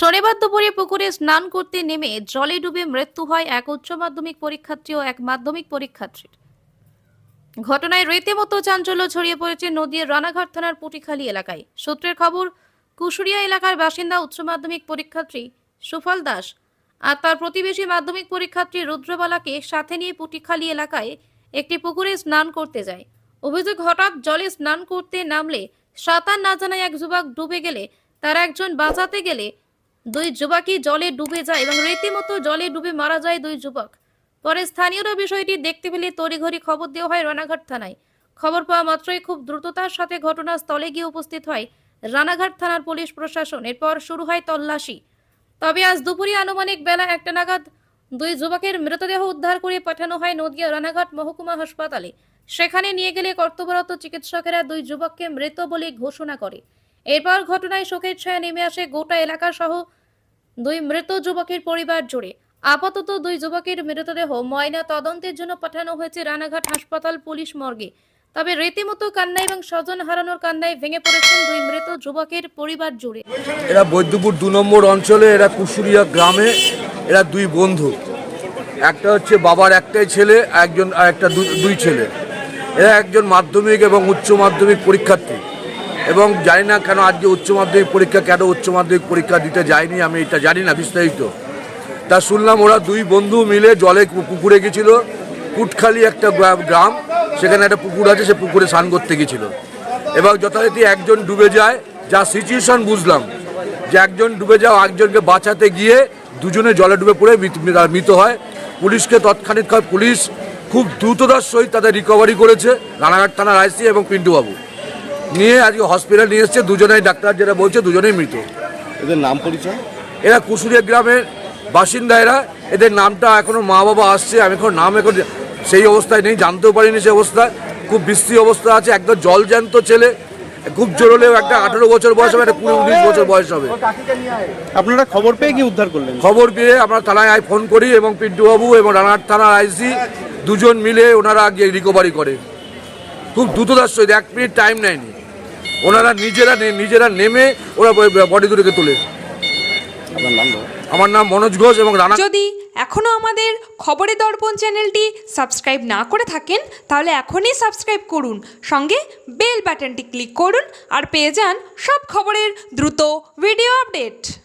শনিবার দুপুরে পুকুরে স্নান করতে নেমে জলে ডুবে মৃত্যু হয় এক উচ্চ মাধ্যমিক পরীক্ষার্থী ও এক মাধ্যমিক পরীক্ষার্থীর। ঘটনায় রীতিমতো চাঞ্চল্য ছড়িয়ে পড়েছে নদীর রানাঘাট থানার পুটিখালী এলাকায়। সূত্রের খবর কুশুরিয়া এলাকার বাসিন্দা উচ্চ মাধ্যমিক পরীক্ষার্থী সুফল দাস আর তার প্রতিবেশী মাধ্যমিক পরীক্ষার্থী রুদ্রবালাকে সাথে নিয়ে পুটিখালী এলাকায় একটি পুকুরে স্নান করতে যায়। অভিযোগ, হঠাৎ জলে স্নান করতে নামলে সাঁতার না জানায় এক যুবক ডুবে গেলে তার একজন বাঁচাতে গেলে দুই যুবকই জলে ডুবে যায় এবং রীতিমতো জলে ডুবে মারা যায় দুই যুবক। পরে স্থানীয়রা বিষয়টি দেখতে পেলে তড়িঘড়ি খবর দেওয়া হয় রানাঘাট থানায়। খবর পাওয়া মাত্রই খুব দ্রুততার সাথে ঘটনাস্থলে গিয়ে উপস্থিত হয় রানাঘাট থানার পুলিশ প্রশাসন। এরপর শুরু হয় তল্লাশি। তবে আজ দুপুরে আনুমানিক বেলা একটা নাগাদ দুই যুবকের মৃতদেহ উদ্ধার করে পাঠানো হয় নদিয়া রানাঘাট মহকুমা হাসপাতালে। সেখানে নিয়ে গেলে কর্তব্যরত চিকিৎসকেরা দুই যুবককে মৃত বলে ঘোষণা করে। এরপর ঘটনায় শোকের ছায়া নেমে আসে গোটা এলাকা সহ দুই মৃত যুবকের পরিবার জুড়ে। আপাতত দুই যুবকের মৃতদেহ ময়না তদন্তের জন্য পাঠানো হয়েছে রানাঘাট হাসপাতাল পুলিশ মর্গে। তবে রীতিমতো কান্না এবং স্বজন হারানোর কান্নায় ভেঙে পড়েছেন দুই মৃত যুবকের পরিবার জুড়ে। এরা বৈদ্যপুর দু নম্বর অঞ্চলে, এরা কুশুরিয়া গ্রামে, এরা দুই বন্ধু। একটা হচ্ছে বাবার একটাই ছেলে, একজন একটা দুই ছেলে। এরা একজন মাধ্যমিক এবং উচ্চ মাধ্যমিক পরীক্ষার্থী। এবং জানি না কেন আজকে উচ্চ মাধ্যমিক পরীক্ষা, কেন উচ্চ মাধ্যমিক পরীক্ষা দিতে যায়নি, আমি এটা জানি না, বিস্তারিত। তা শুনলাম ওরা দুই বন্ধু মিলে জলে পুকুরে গেছিল কুটখালি একটা গ্রা- গ্রাম, সেখানে একটা পুকুর আছে, সে পুকুরে স্নান করতে গেছিল। এবং যথারীতি একজন ডুবে যায়, যা সিচুয়েশন বুঝলাম, যে একজন ডুবে যাও একজনকে বাঁচাতে গিয়ে দুজনে জলে ডুবে পড়ে মৃত- হয়। পুলিশকে তৎক্ষণিক পুলিশ খুব দ্রুততার সহিত তাদের রিকভারি করেছে, রানাঘাট থানার আইসি এবং পিন্টু বাবু নিয়ে আজকে হসপিটাল নিয়ে এসছে দুজনেই ডাক্তার যেটা বলছে দুজনেই মৃত। এদের নাম পরিচয়? এরা কুসুরিয়া গ্রামের বাসিন্দা এরা এদের নামটা এখনও মা বাবা আসছে আমি এখন নাম এখন সেই অবস্থায় নেই জানতেও পারিনি সেই অবস্থা। খুব বিশ্রী অবস্থা আছে একদম জলজ্যান্ত ছেলে খুব জোর হলেও একটা আঠেরো বছর বয়স হবে একটা কুড়ি উনিশ বছর বয়স হবে। আপনারা খবর পেয়ে কি উদ্ধার করলেন? খবর পেয়ে আমরা থানায় আই ফোন করি এবং পিন্টুবাবু এবং রানার থানার আইসি দুজন মিলে ওনারা গিয়ে রিকভারি করে। খুব দ্রুততার সহিত এক মিনিট টাইম নেয়নি। ওনারা নিজেরা নে- নিজেরা নেমে ওরা বডি দুটোকে তোলে। আমার নাম মনোজ ঘোষ এবং রানা যদি এখনও আমাদের খবরে দর্পণ চ্যানেলটি সাবস্ক্রাইব না করে থাকেন তাহলে এখনই সাবস্ক্রাইব করুন। সঙ্গে বেল বাটনটি ক্লিক করুন আর পেয়ে যান সব খবরের দ্রুত ভিডিও আপডেট।